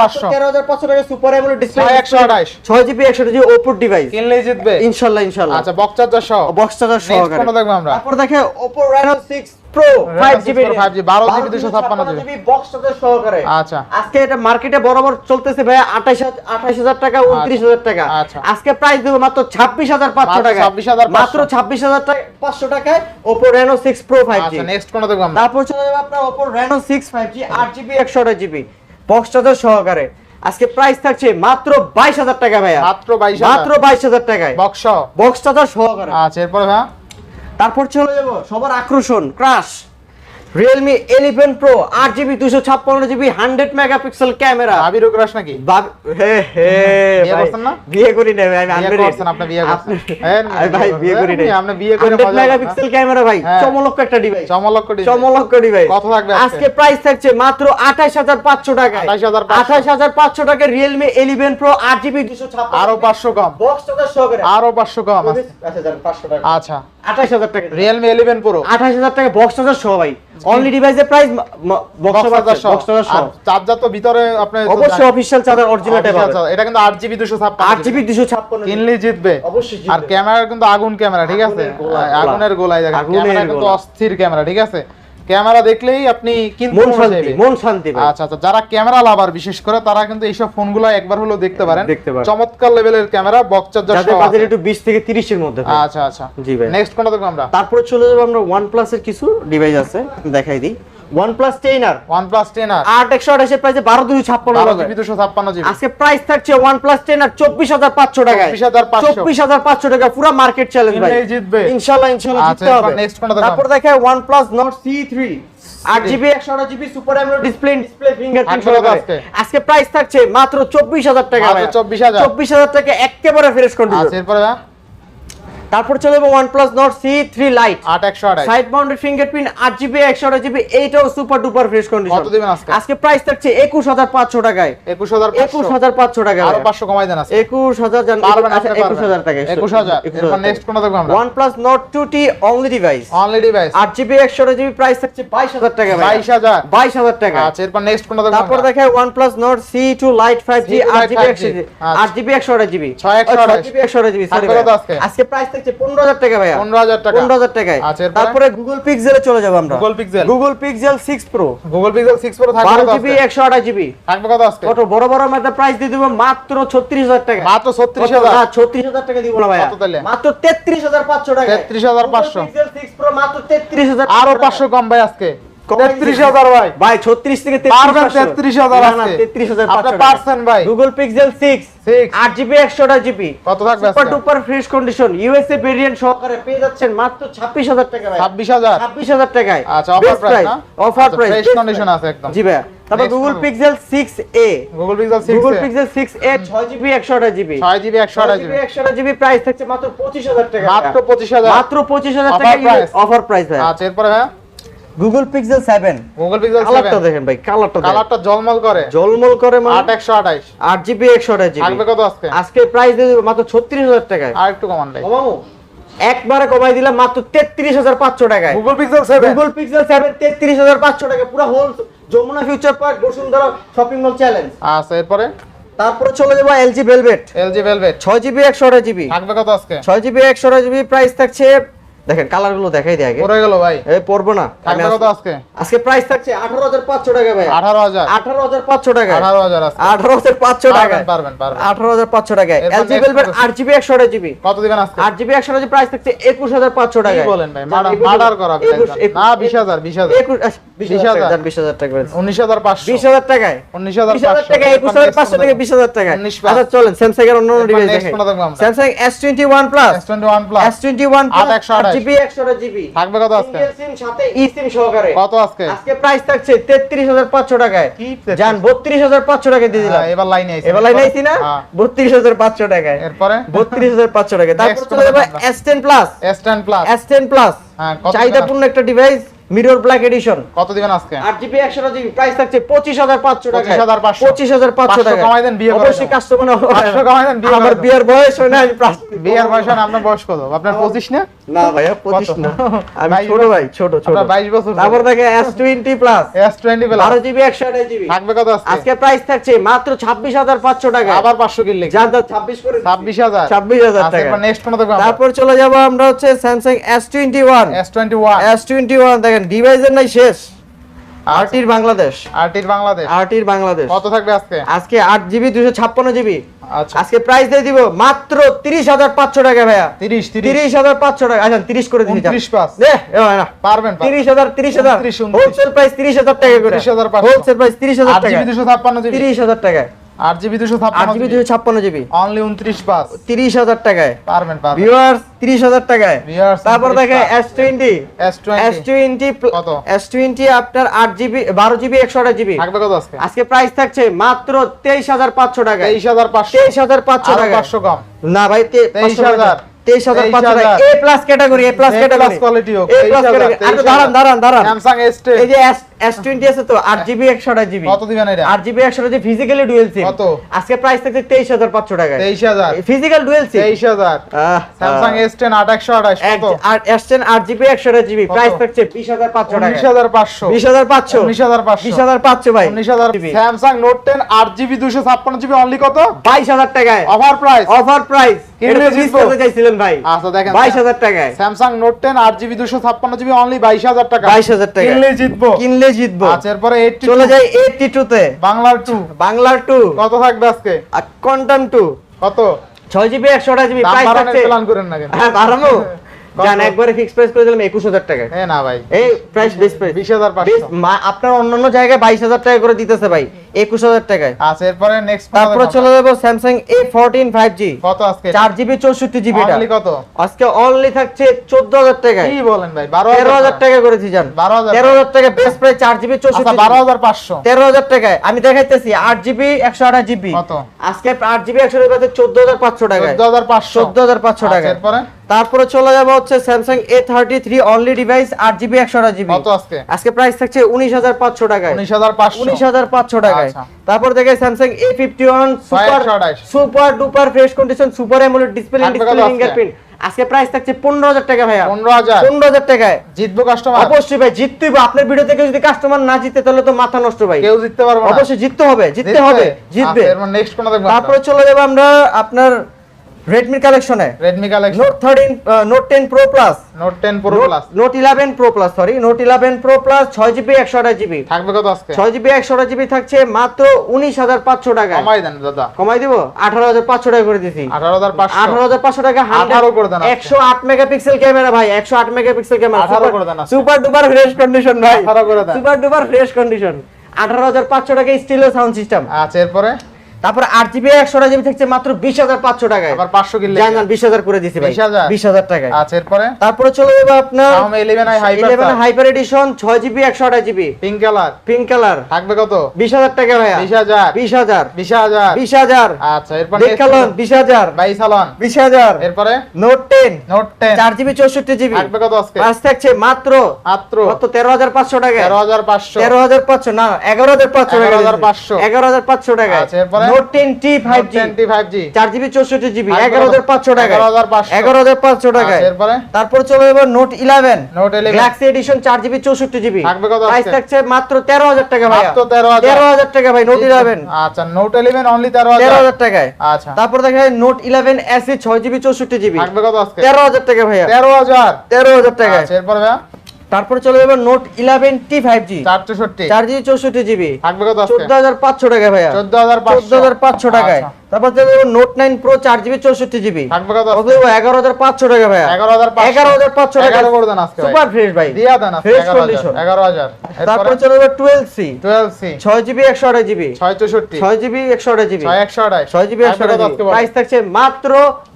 S1: পাঁচশো। টাকা সুপার এমোলেড ডিসপ্লে
S2: ছয় একশো আঠাশ।
S1: ছয় জিবি একশো জিবি ওপোর ডিভাইস
S2: কিনলেই জিতবে?
S1: ইনশাল্লাহ ইনশাল্লাহ।
S2: আচ্ছা বক্স চার্জার সহ।
S1: বক্স চার্জার সহকারে।
S2: কোনটা দেখব আমরা?
S1: তারপর দেখে Oppo Reno 6 pro 5 GB
S2: 5G, 12 GB 256
S1: GB box charger সহকারে।
S2: আচ্ছা।
S1: আজকে এটা মার্কেটে বরাবর চলতেছে ভাই 28 28000 টাকা 29000 টাকা।
S2: আচ্ছা।
S1: আজকে প্রাইস দেব মাত্র 26500
S2: মাত্র
S1: টাকা
S2: 26,500
S1: মাত্র 26500 টাকা 500 টাকায় ওপো রেনো 6 প্রো 5G
S2: আচ্ছা নেক্সট কোনটা দেখব আমরা?
S1: তারপর চলে যাবে আপনার Oppo Reno 6 5G 8GB 128GB box charger সহকারে। আজকে প্রাইস থাকছে মাত্র 22000 টাকা ভাইয়া।
S2: মাত্র 22,000
S1: মাত্র 22000 টাকায়।
S2: বক্স
S1: বক্স চার্জার সহকারে।
S2: আচ্ছা এরপরে ভাই
S1: তারপর চলে যাব সবার আকর্ষণ ক্রাশ রিয়েলমি এলিভেন প্রো আট জিবি দুশো ছাপ্পান্ন GB hundred megapixel camera
S2: Abir crush নাকি?
S1: হে হে
S2: বিয়ে না?
S1: করি না আমি
S2: বিয়ে আপনি বিয়ে করছেন।
S1: ভাই বিয়ে করি নাই।
S2: আপনি বিয়ে করে
S1: 100 মেগাপিক্সেল ক্যামেরা ভাই।
S2: হ্যাঁ।
S1: চমলক্ষ একটা ডিভাইস
S2: চমলক্ষ ডিভাইস।
S1: চমলক্ষ ডিভাইস
S2: কত থাকবে আজকে?
S1: প্রাইস থাকছে মাত্র 28500 টাকা
S2: 28,500
S1: 28500 টাকা রিয়েলমি এলিভেন প্রো আট জিবি দুশো ছাপ্পান্ন।
S2: আরও পাঁচশো কম।
S1: বক্স সহকারে।
S2: আরও পাঁচশো কম।
S1: আচ্ছা যান 500 টাকা। 28000 টাকা।
S2: রিয়েলমি ইলেভেন প্রো
S1: আঠাশ হাজার টাকা বক্স সহ ভাই। অনলি ডিভাইসের প্রাইস চার্জার চার্জার
S2: তো ভিতরে আপনি
S1: অবশ্যই অফিশিয়াল চার্জার
S2: অরিজিনালটা পাবেন। এটা কিন্তু আট জিবি দুশো ছাপ্পান্ন
S1: আট জিবি দুশো ছাপ্পান্ন
S2: কিনলেই জিতবে।
S1: অবশ্যই
S2: আর ক্যামেরা কিন্তু আগুন ক্যামেরা ঠিক আছে?
S1: আগুনের গোলায় গোলা।
S2: দেখেন ক্যামেরা কিন্তু অস্থির ক্যামেরা ঠিক আছে? ক্যামেরা দেখলেই আপনি কিনতে
S1: মন শান্তি মন শান্তি
S2: আচ্ছা আচ্ছা যারা ক্যামেরা লাভার বিশেষ করে তারা কিন্তু এইসব ফোনগুলো একবার হলো দেখতে পারেন।
S1: দেখতে পারেন।
S2: চমৎকার লেভেলের ক্যামেরা বক্স চার্জার
S1: বাজেট একটু বিশ থেকে তিরিশের মধ্যে
S2: আচ্ছা আচ্ছা।
S1: জি ভাই।
S2: নেক্সট কোনটা দেখব আমরা?
S1: তারপরে চলে যাব আমরা ওয়ান প্লাসের কিছু ডিভাইস আছে দেখাই দিই। ওয়ান প্লাস
S2: OnePlus 10 আর
S1: আট প্রাইসে বারো দুশো ছাপ্পান্ন
S2: বারো
S1: টাকা।
S2: জিবি দুশো ছাপ্পান্ন জিবি
S1: আজকে প্রাইস থাকছে ওয়ান প্লাস টেন আর চব্বিশ হাজার
S2: 24,500
S1: চব্বিশ হাজার টাকা পুরো মার্কেট চ্যালেঞ্জ ভাই।
S2: জিতবে। আচ্ছা,
S1: জিততে হবে।
S2: কোনটা
S1: তারপর super AMOLED
S2: display display
S1: fingerprint
S2: আজকে?
S1: প্রাইস থাকছে মাত্র টাকা
S2: মাত্র 24,000
S1: চব্বিশ হাজার। টাকা একেবারে ফ্রেশ কন্ডিশন
S2: আচ্ছা এরপরে ভাই
S1: তারপর চলে যাব OnePlus Nord C three lite
S2: আট একশো আঠাশ।
S1: সাইড মাউন্টেড ফিঙ্গারপ্রিন্ট আট জিবি একশো আঠাশ জিবি এইটাও সুপার ডুপার ফ্রেশ কন্ডিশন
S2: কত দিবেন আজকে?
S1: আজকে প্রাইস থাকছে একুশ হাজার পাঁচশো টাকায়।
S2: একুশ হাজার
S1: একুশ হাজার পাঁচশো টাকা
S2: আরও পাঁচশো কমাই দেন আজকে।
S1: জান আচ্ছা
S2: আপনি
S1: একুশ হাজার টাকা
S2: একুশ হাজার। এরপর নেক্সট কোনটা দেখব আমরা?
S1: জিবি প্রাইস থাকছে বাইশ হাজার টাকা
S2: বাইশ হাজার।
S1: বাইশ হাজার টাকা।
S2: আচ্ছা এরপর নেক্সট কোনটা দেখব
S1: তারপর
S2: আমরা?
S1: দেখে OnePlus Nord C two lite five G
S2: C2
S1: আট
S2: Lite
S1: জিবি
S2: 5G
S1: একশো। আট জিবি একশো জিবি
S2: ছয় একশো আঠাশ।
S1: জিবি একশো জিবি
S2: থাকবে
S1: সরি
S2: আজকে?
S1: আজকে প্রাইস থাকছে পনেরো হাজার টাকা ভাইয়া।
S2: 15,000 টাকা।
S1: পনেরো হাজার টাকায়। তারপরে গুগল পিক্সেলে চলে যাব আমরা।
S2: Google Pixel।
S1: Google Pixel six pro
S2: Google Pixel six pro থাকবে
S1: বারো জিবি একশো আঠাশ জিবি
S2: থাকবে কত আজকে?
S1: কত বড় বড় মেয়েদের প্রাইস দিয়ে দেবো মাত্র ছত্রিশ হাজার টাকা।
S2: মাত্র ছত্রিশ হাজার?
S1: না, 36,000 টাকা দিব না ভাইয়া। মাত্র 33,500 টাকা।
S2: 33,500
S1: Google Pixel 6 Pro মাত্র 33,000 আরও
S2: পাঁচশো কম ভাই আজকে। তেত্রিশ হাজার ভাই।
S1: ভাই 36 থেকে
S2: পারবেন
S1: 33
S2: 33,000
S1: না, না,
S2: আজকে।
S1: 33,500
S2: আপনি
S1: টাকা।
S2: পারছেন ভাই।
S1: Google Pixel 6
S2: Six।
S1: 8GB 100 GB
S2: কত থাকবে
S1: সুপার
S2: আজকে?
S1: ফ্রেশ কন্ডিশন ইউএসএ ভেরিয়েন্ট সহকারে পেয়ে যাচ্ছেন মাত্র 26000 টাকা ভাই।
S2: ছাব্বিশ হাজার?
S1: টাকায়।
S2: আচ্ছা, price
S1: অফার প্রাইস
S2: আছে একদম।
S1: জি ভাই তারপর
S2: Next
S1: Google
S2: model।
S1: Pixel 6a
S2: Google Pixel six
S1: Google Pixel 6a 6GB 100 GB
S2: ছয় জিবি একশো আঠাশ জিবি
S1: 100 জিবি প্রাইস থাকছে মাত্র 25000 টাকা।
S2: মাত্র পঁচিশ হাজার।
S1: মাত্র 25000 টাকা অফার প্রাইস ভাই।
S2: আচ্ছা এরপরে হ্যাঁ
S1: গুগল পিক্সেল 7
S2: গুগল পিক্সেল
S1: কালারটা
S2: সেভেন
S1: দেখেন ভাই কালারটা দেখেন।
S2: কালারটা জলমল করে।
S1: জলমল করে মানে
S2: আট একশো আঠাইশ।
S1: 8 জিবি 128 জিবি
S2: থাকবে কত আজকে?
S1: আজকে প্রাইস দিয়ে দেবো মাত্র 36000 টাকায়।
S2: আর একটু কমান ভাই।
S1: কমামো একবারে কমাই দিলাম মাত্র 33500 টাকায়।
S2: Google Pixel seven
S1: Google Pixel 7 33500 টাকা পুরো whole Jamuna future park Bashundhara shopping mall challenge
S2: আচ্ছা এরপরে?
S1: তারপরে চলে যাব LG Velvet
S2: LG Velvet
S1: 6 GB 128 GB
S2: থাকবে কত আজকে?
S1: 6 জিবি 128 জিবি প্রাইস থাকছে দেখেন কালারগুলো দেখাই দিই আগে।
S2: পড়ে গেল ভাই।
S1: এই পড়ব না। আমি আজকে-
S2: আজকে
S1: প্রাইস থাকছে 18500 টাকা ভাই
S2: আঠারো হাজার।
S1: 18500 টাকা।
S2: আঠারো হাজার আজকে।
S1: 18500 টাকা।
S2: পারবেন পারবেন পারবেন।
S1: 18500 টাকা।
S2: next
S1: Velvet
S2: process.
S1: 8 GB 128 GB
S2: কত দিবেন আজকে?
S1: 8 জিবি 128 প্রাইস থাকছে 21500 টাকা।
S2: কি বলেন ভাই? মার্ডার করা না বিশ হাজার বিশ হাজার।
S1: 20000 টাকা 20000 টাকা
S2: উনিশ হাজার পাঁচশো।
S1: 20000 টাকায়?
S2: উনিশ হাজার
S1: টাকা 21500 থেকে 20000 টাকা
S2: 19
S1: আচ্ছা চলেন স্যামসাং এর অন্য ডিভাইস দেখেন? Samsung S21 plus
S2: S twenty one plus
S1: S21
S2: আট একশো আঠাশ।
S1: GB 128 GB.
S2: থাকবে কত আজকে?
S1: সিম সাথে ই সিম সহকারে।
S2: কত আজকে?
S1: আজকে প্রাইস থাকছে 33500 টাকায়।
S2: কি 33?
S1: জান 32500 টাকা দিয়ে দিলাম।
S2: হ্যাঁ, এবার লাইনে আইছে।
S1: এবার লাইন আইছি না?
S2: হ্যাঁ।
S1: 32500 টাকায়।
S2: এরপরে?
S1: 32500 টাকা তারপর চলে যাবে
S2: কোনটা আমরা?
S1: S10 plus
S2: S ten plus
S1: S10 plus
S2: হ্যাঁ
S1: চাহিদাপূর্ণ একটা ডিভাইস মিরর ব্ল্যাক এডিশন
S2: কত দিবেন আজকে?
S1: GB GB. প্রাইস থাকছে পঁচিশ হাজার পাঁচশো টাকা
S2: 25,500
S1: পঁচিশ। হাজার পাঁচশো টাকা
S2: কমাই দেন, বিয়ে করে
S1: অবশ্যই কাস্টমার
S2: 500 কমাই দেন, বিয়ে
S1: আমার বিয়ের বয়স হয় না
S2: বিয়ার বয়স না আপনার বয়স কত? আপনার পঁচিশ না?
S1: না ভাইয়া পঁচিশ
S2: কত?
S1: না [LAUGHS] আমি ছোট ভাই ছোট ছোট।
S2: আপনার বাইশ বছর
S1: তারপর দেখে S twenty plus
S2: S twenty plus
S1: বারো জিবি একশো আঠাশ জিবি
S2: থাকবে কত আজকে?
S1: আজকে প্রাইস থাকছে মাত্র ছাব্বিশ হাজার পাঁচশো টাকা।
S2: আবার পাঁচশো কিনলে
S1: যান যান ছাব্বিশ করে
S2: ছাব্বিশ হাজার।
S1: ছাব্বিশ হাজার
S2: আচ্ছা,
S1: টাকা।
S2: এরপর নেক্সট কোনো দেখব
S1: তারপর চলে যাব আমরা হচ্ছে ওয়ান
S2: এস টোয়েন্টি ওয়ান
S1: দেখেন ডিভাইসের নাই শেষ।
S2: আচ্ছা।
S1: আরটির বাংলাদেশ।
S2: আরটির বাংলাদেশ।
S1: আরটির বাংলাদেশ।
S2: কত থাকবে আজকে?
S1: আজকে আট জিবি দুশো ছাপ্পান্ন জিবি
S2: আচ্ছা আচ্ছা।
S1: আজকে প্রাইস দিয়ে দিব মাত্র তিরিশ হাজার পাঁচশো টাকা ভাইয়া।
S2: তিরিশ তিরিশ।
S1: হাজার পাঁচশো টাকা। আচ্ছা তিরিশ করে দিচ্ছি
S2: তিরিশ পাঁচ। পারবেন
S1: তিরিশ হাজার
S2: তিরিশ হাজার।
S1: হোলসেল প্রাইস তিরিশ হাজার টাকা করে। হোলসেল প্রাইস তিরিশ হাজার টাকা। তিরিশ হাজার টাকা মাত্র তেইশ হাজার পাঁচশো টাকা
S2: তেইশ হাজার
S1: 30000 টাকায়
S2: পারবেন
S1: টাকা
S2: 23500 কম।
S1: না ভাই তেইশ হাজার। এ প্লাস ক্যাটাগরি কোয়ালিটি আছে তো জিবি
S2: কত দিবেন এটা?
S1: আট জিবি একশো আঠাশ ফিজিক্যালি ডুয়েল সিম
S2: কত?
S1: আজকে প্রাইস থাকছে তেইশ হাজার পাঁচশো টাকা
S2: তেইশ হাজার।
S1: ফিজিক্যাল ডুয়েল সিম
S2: কত?
S1: একশো আঠাশ জিবি
S2: কত?
S1: প্রাইস থাকছে টাকা ভাই।
S2: অনলি কত?
S1: বাইশ হাজার টাকায়।
S2: অফার প্রাইস
S1: অফার প্রাইস
S2: কিনলে জিতবো। আচ্ছা
S1: 22,000।
S2: কিনলে জিতবো। আচ্ছা এরপরে এইটটি
S1: চলে যাই এইটটি টু তে।
S2: বাংলার 2
S1: বাংলার 2
S2: কত থাকবে আজকে?
S1: কোয়ান্টাম টু
S2: কত?
S1: ছয় জিবি একশো আঠাশ জিবি প্রাইস থাকছে।
S2: প্ল্যান করেন না কেন?
S1: হ্যাঁ
S2: বাড়ানো
S1: জান একবারে ফিক্স প্রাইস করে দিলাম একুশ হাজার টাকা
S2: হ্যাঁ না ভাই।
S1: এই প্রাইস বেস প্রাইস
S2: বিশ হাজার পাঁচশো।
S1: আপনার অন্যান্য জায়গায় বাইশ হাজার টাকা করে দিতেছে ভাই। একুশ হাজার টাকায়।
S2: আচ্ছা এরপরে নেক্সট
S1: তারপরে চলে যাব Samsung A fourteen five G
S2: কত আজকে?
S1: চার জিবি চৌষট্টি জিবি
S2: কত?
S1: আজকে অনলি থাকছে চোদ্দ হাজার টাকায়।
S2: কি বলেন ভাই বারো
S1: তেরো হাজার টাকা। করেছি জান।
S2: 12,000
S1: তেরো হাজার টাকা বেস্ট প্রাইস চার জিবি চৌষট্টি
S2: বারো হাজার পাঁচশো।
S1: তেরো হাজার টাকায়। আমি দেখাইতেছি আট জিবি একশো আঠাশ জিবি
S2: কত?
S1: আজকে আট জিবি একশো চোদ্দ হাজার পাঁচশো টাকায়।
S2: চোদ্দ হাজার পাঁচশো।
S1: চোদ্দ হাজার পাঁচশো
S2: আচ্ছা,
S1: টাকা
S2: এরপরে?
S1: তারপরে চলে যাব হচ্ছে Samsung A thirty three only device আট জিবি একশো আঠাশ জিবি
S2: আজকে?
S1: আজকে প্রাইস থাকছে উনিশ হাজার পাঁচশো টাকায়।
S2: উনিশ হাজার পাঁচশো।
S1: টাকায়।
S2: আচ্ছা।
S1: তারপর দেখে Samsung A fifty
S2: one
S1: super super duper fresh condition super AMOLED
S2: display display?
S1: Fingerprint
S2: আজকে?
S1: প্রাইস থাকছে পনেরো হাজার টাকা ভাইয়া।
S2: পনেরো হাজার।
S1: পনেরো হাজার টাকায়।
S2: জিতবো কাস্টমার
S1: অবশ্যই ভাই জিততে হবে। আপনার ভিডিও থেকে যদি কাস্টমার না জিতে তাহলে তো মাথা নষ্ট ভাই।
S2: কেউ জিততে পারবে
S1: অবশ্যই জিততে হবে জিততে হবে জিতবে।
S2: আচ্ছা,
S1: তারপরে চলে যাব আমরা আপনার রেডমি কালেকশনে
S2: Redmi collection
S1: note thirteen note ten pro plus
S2: note ten pro plus
S1: note eleven pro plus sorry note eleven pro plus ছয় জিবি একশো আঠাশ জিবি
S2: থাকবে কত আজকে?
S1: ছয় জিবি একশো আঠাশ জিবি থাকছে মাত্র উনিশ হাজার পাঁচশো টাকা
S2: কমাই দেন দাদা।
S1: কমাই দিব? আঠারো হাজার পাঁচশো টাকা করে দিছি।
S2: আঠারো হাজার পাঁচশো।
S1: আঠারো হাজার পাঁচশো টাকা
S2: 18 করে দেন আজকে।
S1: একশো আট মেগাপিক্সেল ক্যামেরা ভাই। একশো আট মেগাপিক্সেল ক্যামেরা
S2: 18 করে দেন।
S1: সুপার ডুপার ফ্রেশ কন্ডিশন ভাই।
S2: 18 করে দেন।
S1: সুপার ডুপার ফ্রেশ কন্ডিশন আঠারো হাজার পাঁচশো টাকা স্টিলের সাউন্ড সিস্টেম
S2: আচ্ছা এরপরে?
S1: তারপর আট জিবি একশো জিবি থাকছে মাত্র বিশ হাজার পাঁচশো টাকায়।
S2: আবার পাঁচশো কিনলে
S1: জান জান বিশ হাজার করে দিছি ভাই। বিশ হাজার? টাকায়।
S2: আচ্ছা এরপরে?
S1: তারপরে চলে যাবে আপনার
S2: Xiaomi 11i Hyper eleven
S1: hyper edition ছয় জিবি একশো আঠাশ GB
S2: pink colour
S1: pink colour
S2: থাকবে কত?
S1: বিশ হাজার টাকা ভাইয়া।
S2: বিশ হাজার।
S1: বিশ হাজার।
S2: বিশ হাজার।
S1: বিশ হাজার।
S2: আচ্ছা এরপরে
S1: দেখালন বিশ হাজার।
S2: বাইশ
S1: বিশ হাজার।
S2: এরপরে?
S1: নোট টেন
S2: নোট টেন
S1: চার জিবি চৌষট্টি জিবি
S2: থাকবে কত আজকে?
S1: পাঁচ থাকছে মাত্র
S2: মাত্র।
S1: কত? তেরো হাজার পাঁচশো টাকা
S2: তেরো হাজার পাঁচশো।
S1: তেরো হাজার পাঁচশো না এগারো হাজার পাঁচশো টাকা
S2: 11,500
S1: এগারো হাজার পাঁচশো টাকা
S2: আচ্ছা, এরপরে?
S1: Note ten T
S2: five
S1: G ten T টাকা
S2: 11,500
S1: এগারো হাজার পাঁচশো টাকায়
S2: আচ্ছা, এরপরে
S1: তারপর চলে যাবে note eleven
S2: note 11
S1: Galaxy edition চার জিবি চৌষট্টি জিবি
S2: থাকবে কত
S1: প্রাইস থাকছে মাত্র তেরো হাজার টাকা ভাই
S2: মাত্র 13,000
S1: তেরো হাজার টাকা ভাই নোট ইলেভেন
S2: আচ্ছা নোট ইলেভেন অনলি তেরো
S1: তেরো
S2: হাজার
S1: হাজার টাকায়
S2: আচ্ছা
S1: তারপর দেখা যায় নোট ইলেভেন এসি ছয় জিবি চৌষট্টি জিবি
S2: থাকবে কত আজকে
S1: তেরো হাজার টাকা ভাইয়া
S2: তেরো হাজার
S1: তেরো হাজার
S2: আচ্ছা এরপরে ভাইয়া
S1: তারপর চলে যাবে note eleven T five G
S2: চার চৌষট্টি
S1: জিবি চৌষট্টি চোদ্দ হাজার পাঁচশো টাকা ভাইয়া।
S2: চোদ্দ হাজার পাঁচশো।
S1: টাকায়। তারপর নোট নাইন প্রো চার জিবি চৌষট্টি জিবি এগারো হাজার পাঁচশো টাকা
S2: এগারো হাজার পাঁচশো। ভাই।
S1: সুপার ফ্রেশ ভাই।
S2: দিয়া দেন এগারো হাজার।
S1: তারপর চলে যাবে টুয়েলভ সি
S2: টুয়েলভ সি
S1: ছয় জিবি একশো জিবি
S2: ছয় চৌষট্টি।
S1: ছয় জিবি একশো আঠাশ জিবি
S2: একশো আড়াই।
S1: ছয় জিবি একশো আঠাশ
S2: প্রাইস
S1: থাকছে মাত্র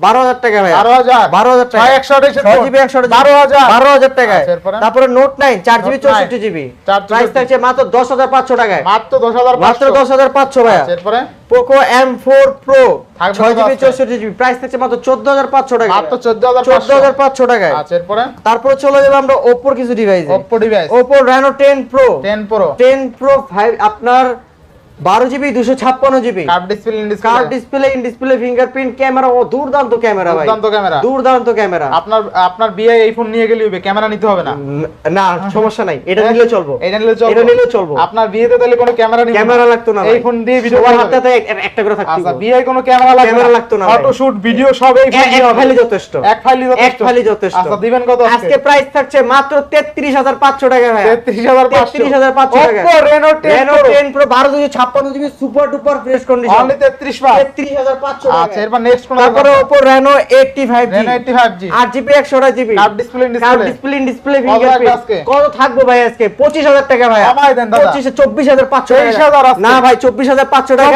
S1: বারো হাজার টাকা ভাই
S2: বারো হাজার।
S1: বারো হাজার টাকা।
S2: একশো আড়াই
S1: ছয় জিবি একশো আঠাশ
S2: বারো হাজার।
S1: বারো হাজার টাকায়
S2: আচ্ছা,
S1: তারপরে নোট নাইন চার জিবি চৌষট্টি জিবি প্রাইস থাকছে মাত্র দশ হাজার পাঁচশো টাকায়।
S2: মাত্র দশ হাজার
S1: মাত্র দশ হাজার পাঁচশো ভাইয়া।
S2: আচ্ছা,
S1: পোকো এম ফোর প্রো ছয় জিবি? চৌষট্টি জিবি প্রাইস থাকছে মাত্র চোদ্দ হাজার পাঁচশো টাকা।
S2: মাত্র চোদ্দ হাজার
S1: চোদ্দ হাজার পাঁচশো টাকায়।
S2: আচ্ছা এরপরে?
S1: তারপরে চলে যাবে আমরা ওপ্পোর কিছু device
S2: Oppo device
S1: Oppo Reno ten pro
S2: ten pro
S1: ten pro five আপনার বারো জিবি দুশো ছাপ্পান্ন GB.
S2: Curved
S1: display in display fingerprint camera ও দুর্দান্ত ক্যামেরা
S2: দুর্দান্ত ক্যামেরা
S1: দুর্দান্ত ক্যামেরা
S2: আপনার আপনার বিয়ে এই ফোন নিয়ে গেলে ক্যামেরা নিতে হবে না।
S1: না সমস্যা নাই। এটা নিলে চলবো।
S2: এটা নিলে চলবো।
S1: এটা নিলে চলবো।
S2: আপনার বিয়েতে তাহলে কোনো ক্যামেরা নিবে
S1: ক্যামেরা লাগতো না
S2: এই ফোন দিয়ে ভিডিও করার
S1: হাতে একটা করে থাকতো
S2: আচ্ছা বিয়ে কোনো ক্যামেরা লাগতো
S1: ক্যামেরা লাগতো না
S2: ফটো শুট ভিডিও সব এই ফোন
S1: এক ফাইলে যথেষ্ট।
S2: এক ফাইলই যথেষ্ট।
S1: এক ফাইলই যথেষ্ট।
S2: আচ্ছা দিবেন কত
S1: আজকে? প্রাইস থাকছে মাত্র 33500 টাকা ভাই 33500 33500 টাকা। Oppo Reno 10 Pro 12 ছাপ্পান্ন 56 GB super duper
S2: fresh condition only
S1: 33 পাঁচ 33500
S2: আচ্ছা এরপর নেক্সট কোন
S1: তারপরে
S2: Oppo Reno
S1: 85G Reno 85G 8GB
S2: 128GB curve display
S1: display
S2: display
S1: display fingerprint
S2: কত
S1: থাকব ভাই আজকে? 25000 টাকা ভাই।
S2: আমায় দেন দাদা।
S1: 25
S2: 24500 টাকা।
S1: না ভাই 24500 টাকা।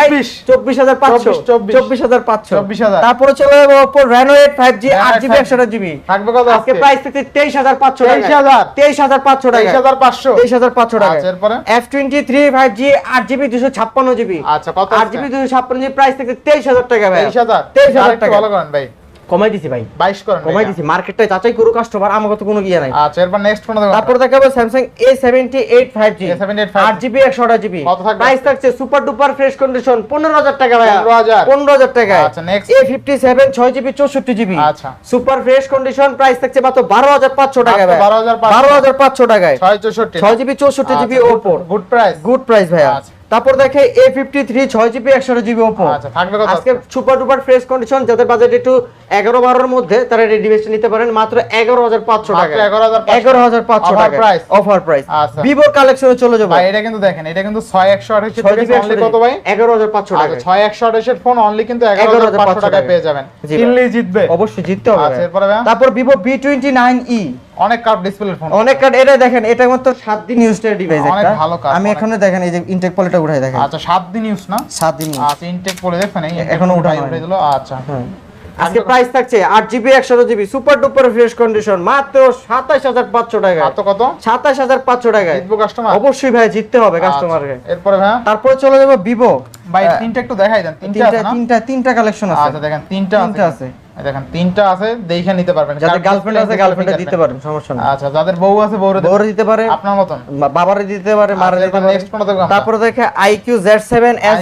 S1: 24500 24500
S2: 24000
S1: তারপরে চলে যাবে Oppo
S2: Reno
S1: 85G 8GB 128GB
S2: থাকবে কত
S1: আজকে প্রাইস থেকে 23500 টাকা। 23500 টাকা। 23500 টাকা 23500 টাকা।
S2: এরপরে?
S1: F23 5G 8GB 256 ছাপ্পান্ন জিবি
S2: আচ্ছা কত
S1: আট জিবি দুশো ছাপ্পান্ন জিবি প্রাইস থেকে তেইশ হাজার টাকা ভাই।
S2: তেইশ হাজার।
S1: তেইশ হাজার টাকা
S2: ভালো করেন ভাই।
S1: কমাই দিছি ভাই।
S2: বাইশ করেন
S1: কমাই দিছি। মার্কেটটা যাচাই কাস্টমার আমার কত কোনো ইয়ে নাই।
S2: আচ্ছা এরপর নেক্সট কোন দেবেন
S1: তারপর দেখাবো Samsung A seventy eight five G
S2: A78
S1: আট জিবি একশো আঠাশ জিবি।
S2: কত থাকবে?
S1: প্রাইস থাকছে সুপার ডুপার ফ্রেশ কন্ডিশন পনেরো হাজার টাকা ভাই।
S2: 15,000
S1: পনেরো হাজার টাকা
S2: আচ্ছা,
S1: ছয় জিবি চৌষট্টি জিবি।
S2: আচ্ছা।
S1: সুপার ফ্রেশ কন্ডিশন প্রাইস থাকছে মাত্র বারো হাজার পাঁচশো টাকা
S2: মাত্র
S1: ভাই।
S2: 12,500
S1: বারো হাজার পাঁচশো টাকায়।
S2: ছয় চৌষট্টি।
S1: ছয় জিবি চৌষট্টি জিবি ওপোর
S2: গুড প্রাইস
S1: গুড প্রাইস ভাইয়া।
S2: আচ্ছা।
S1: তারপর দেখে এ ফিফটি থ্রি ছয় জিবি একশো জিবি ওপো
S2: আচ্ছা
S1: আজকে সুপার ডুপার ফ্রেশ কন্ডিশন যাদের বাজেট একটু এগারো বারোর মধ্যে তারা এই ডিভাইসটা নিতে পারেন মাত্র এগারো হাজার পাঁচশো টাকা এগারো হাজার পাঁচশো। টাকা
S2: price?
S1: Offer price. ভিভোর কালেকশনে চলে যাব।
S2: ভাই এটা কিন্তু দেখেন এটা কিন্তু ছয় একশো আঠাশ কত ভাই?
S1: এগারো হাজার পাঁচশো টাকা
S2: আচ্ছা ছয় একশো আঠাশের ফোন অনলি কিন্তু এগারো হাজার পাঁচশো টাকায়। পেয়ে যাবেন। কিনলেই জিতবে।
S1: অবশ্যই জিততে হবে
S2: আচ্ছা?
S1: তারপর Vivo V twenty nine E
S2: অনেক কার্ভ ডিসপ্লের ফোন
S1: অনেক এটা দেখেন এটা মাত্র সাত দিন ইউজ ডিভাইস একটা। আমি। এখানে দেখেন এই যে ইনটেক পলিটা উঠাই দেখেন।
S2: আচ্ছা সাত দিন ইউজ না?
S1: সাত দিন
S2: আচ্ছা ইনটেক
S1: এখনও উঠানো
S2: উঠাই দিল আচ্ছা।
S1: হ্যাঁ। আজকে প্রাইস থাকছে GB GB super duper fresh condition মাত্র সাতাশ হাজার পাঁচশো টাকা
S2: কত কত?
S1: সাতাশ হাজার পাঁচশো টাকায়।
S2: জিতবো কাস্টমার
S1: অবশ্যই ভাই জিততে হবে কাস্টমারকে
S2: এরপরে ভাইয়া?
S1: তারপরে চলে যাব ভিভো
S2: ভাই তিনটা একটু দেখাই দেন তিনটা
S1: তিনটা
S2: আছে না?
S1: তিনটা তিনটা কালেকশন আছে।
S2: আচ্ছা দেখেন তিনটা আছে। দেখেন তিনটা আছে দেখে নিতে পারবেন।
S1: যাদের গার্লফ্রেন্ড আছে গার্লফ্রেন্ডে দিতে পারেন সমস্যা নেই।
S2: আচ্ছা যাদের বউ আছে বউরে।
S1: বউরে দিতে পারে
S2: আপনার মতন।
S1: বাবারে দিতে পারে মারে
S2: আচ্ছা,
S1: দিতে পারে? তারপরে দেখে iQOO Z seven S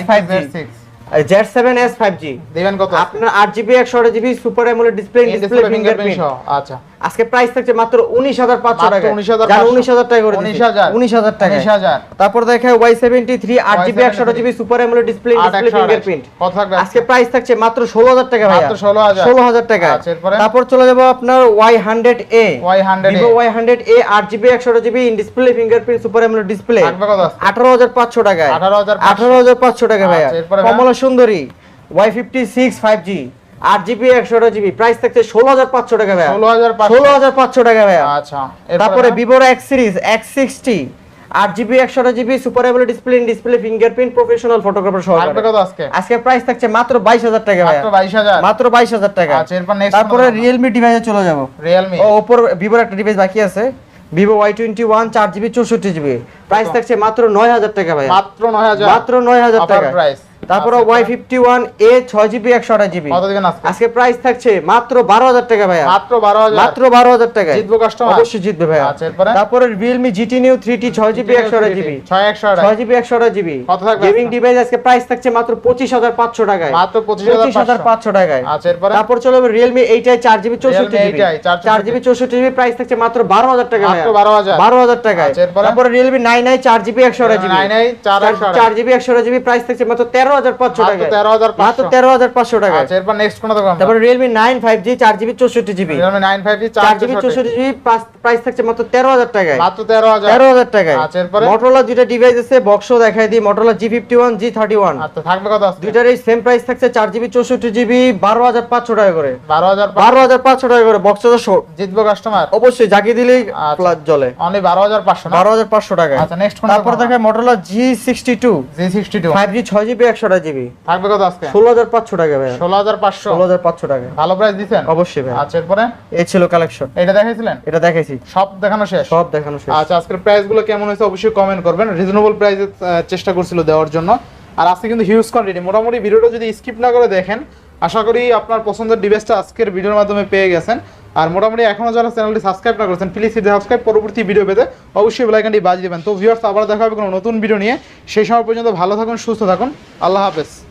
S1: five G
S2: i6
S1: Z seven S five G
S2: দিবেন কত?
S1: আপনার আট জিবি একশো GB super
S2: AMOLED
S1: display
S2: display fingerprint সহ আচ্ছা।
S1: আজকে প্রাইস থাকছে মাত্র উনিশ হাজার পাঁচশো
S2: মাত্র
S1: টাকা।
S2: 19,500
S1: উনিশ হাজার টাকা করে
S2: 19,000
S1: উনিশ হাজার। টাকা
S2: 19,000
S1: তারপর দেখায় ওয়াই সেভেন্টি থ্রি আট জিবি
S2: Y73
S1: একশো GB
S2: super
S1: AMOLED
S2: display display
S1: fingerprint
S2: কত থাকবে
S1: আজকে? প্রাইস থাকছে মাত্র ষোলো হাজার টাকা ভাইয়া।
S2: মাত্র 16,000
S1: ষোলো হাজার টাকা।
S2: আচ্ছা, এরপরে?
S1: তারপর চলে যাব আপনার Y hundred A
S2: Y100A
S1: Vivo Y hundred A আট জিবি একশো GB in display fingerprint super AMOLED display
S2: থাকবে কত? আজকে?
S1: আঠারো হাজার পাঁচশো টাকায়।
S2: 18,500
S1: আঠারো হাজার পাঁচশো টাকা ভাইয়া।
S2: আচ্ছা, এরপরে?
S1: কমলা সুন্দরী। Y fifty six five G আট জিবি একশো জিবি প্রাইস থাকছে ষোলো হাজার পাঁচশো টাকা ভাইয়া। ষোলো হাজার পাঁচশো। টাকা ভাইয়া।
S2: আচ্ছা
S1: তারপরে ভিভোর এক্স সিরিজ এক্স সিক্সটি আট GB GB super display display fingerprint professional photographer সহ
S2: আজকে।
S1: আজকে প্রাইস থাকছে মাত্র বাইশ হাজার টাকা
S2: মাত্র বাইশ হাজার?
S1: টাকা।
S2: আচ্ছা,
S1: তারপরে রিয়েলমি ডিভাইসে চলে যাব।
S2: রিয়েলমি
S1: ও ওপর ভিভোর একটা ডিভাইস বাকি আছে। ভিভো ওয়াই টোয়েন্টি ওয়ান চার জিবি চৌষট্টি জিবি প্রাইস থাকছে মাত্র নয় হাজার টাকা ভাই
S2: মাত্র নয় হাজার।
S1: মাত্র নয় হাজার টাকা।
S2: price।
S1: তারপরে
S2: আচ্ছা,
S1: ওয়াই ফিফটি ওয়ান এ ছয় জিবি একশো আঠাশ জিবি।
S2: আজকে?
S1: প্রাইস থাকছে মাত্র বারো হাজার টাকা ভাইয়া।
S2: মাত্র বারো হাজার।
S1: মাত্র বারো হাজার টাকা
S2: জিতবো customer?
S1: অবশ্যই জিতবে ভাইয়া।
S2: আচ্ছা,
S1: তারপরে Realme GT Neo three T ছয় জিবি একশো আঠাশ জিবি।
S2: ছয়
S1: জিবি একশো আঠাশ জিবি। গেমিং ডিভাইস আজকে? প্রাইস থাকছে মাত্র পঁচিশ হাজার পাঁচশো টাকায়।
S2: মাত্র 25,500
S1: পাঁচশো। টাকায়।
S2: আচ্ছা,
S1: তারপর চলে যাবে রিয়েলমি এইটাই চার জিবি চৌষট্টি জিবি। চার জিবি। চৌষট্টি জিবি প্রাইস থাকছে মাত্র বারো হাজার টাকা ভাইয়া।
S2: 12,000
S1: বারো হাজার। টাকায়।
S2: আচ্ছা,
S1: তারপরে রিয়েলমি নাইন আই চার জিবি একশো আঠাশ জিবি।
S2: 9i, চার
S1: চার জিবি একশো আঠাশ জিবি প্রাইস থাকছে মাত্র তেরো হাজার পাঁচশো
S2: মাত্র
S1: টাকা
S2: 13,500
S1: মাত্র তেরো হাজার পাঁচশো টাকা
S2: আচ্ছা এরপর নেক্সট কোনটা দেখো
S1: তারপরে রিয়েলমি নাইন ফাইভ জি চার জিবি চৌষট্টি GB
S2: Realme nine five G
S1: চার জিবি চৌষট্টি জিবি প্রাইস থাকছে মাত্র তেরো হাজার টাকায়।
S2: মাত্র তেরো হাজার।
S1: তেরো হাজার টাকায়।
S2: আচ্ছা, এরপরে?
S1: মোটরোলা দুইটা ডিভাইস আছে বক্স দেখাই দিই। Motorola G fifty one G thirty one
S2: আচ্ছা থাকবে কত
S1: দুইটার এই সেম প্রাইস থাকছে চার জিবি চৌষট্টি জিবি বারো হাজার পাঁচশো টাকা করে।
S2: বারো হাজার
S1: বারো হাজার পাঁচশো টাকা করে। বক্স
S2: জিতবো কাস্টমার
S1: অবশ্যই জাকি দিলেই জলে
S2: অনলি বারো হাজার পাঁচশো
S1: বারো হাজার পাঁচশো টাকা
S2: আচ্ছা, কোনটা
S1: তারপর দেখে Motorola G sixty two
S2: G sixty two
S1: five G ছয় জিবি একশো জিবি।
S2: থাকবে কত আজকে?
S1: ষোলো হাজার পাঁচশো টাকা ভাই
S2: ষোলো হাজার পাঁচশো?
S1: ষোলো হাজার পাঁচশো টাকা।
S2: ভালো প্রাইস দিচ্ছেন
S1: অবশ্যই ভাই
S2: আচ্ছা এরপরে?
S1: এই ছিল কালেকশন
S2: এটা দেখাইছিলেন?
S1: এটা দেখাইছি।
S2: সব দেখানো শেষ?
S1: সব দেখানো শেষ।
S2: আচ্ছা আজকের প্রাইসগুলো কেমন হয়েছে অবশ্যই কমেন্ট করবেন। রিজনেবল প্রাইসে চেষ্টা করছিল দেওয়ার জন্য। আর আজকে কিন্তু হিউজ কোয়ান্টিটি মোটামুটি ভিডিওটা যদি স্কিপ না করে দেখেন আশা করি আপনার পছন্দের ডিভাইসটা আজকের ভিডিওর মাধ্যমে পেয়ে গেছেন। আর মোটামুটি এখনও যারা চ্যানেলটি সাবস্ক্রাইব না করেছেন প্লিজ সাবস্ক্রাইব পরবর্তী ভিডিও পেতে অবশ্যই বেলাইকানটি বাজিয়ে দেবেন। তো ভিউয়ার্স আবার দেখা হবে কোনো নতুন ভিডিও নিয়ে। সেই সময় পর্যন্ত ভালো থাকুন, সুস্থ থাকুন। আল্লাহ হাফেজ।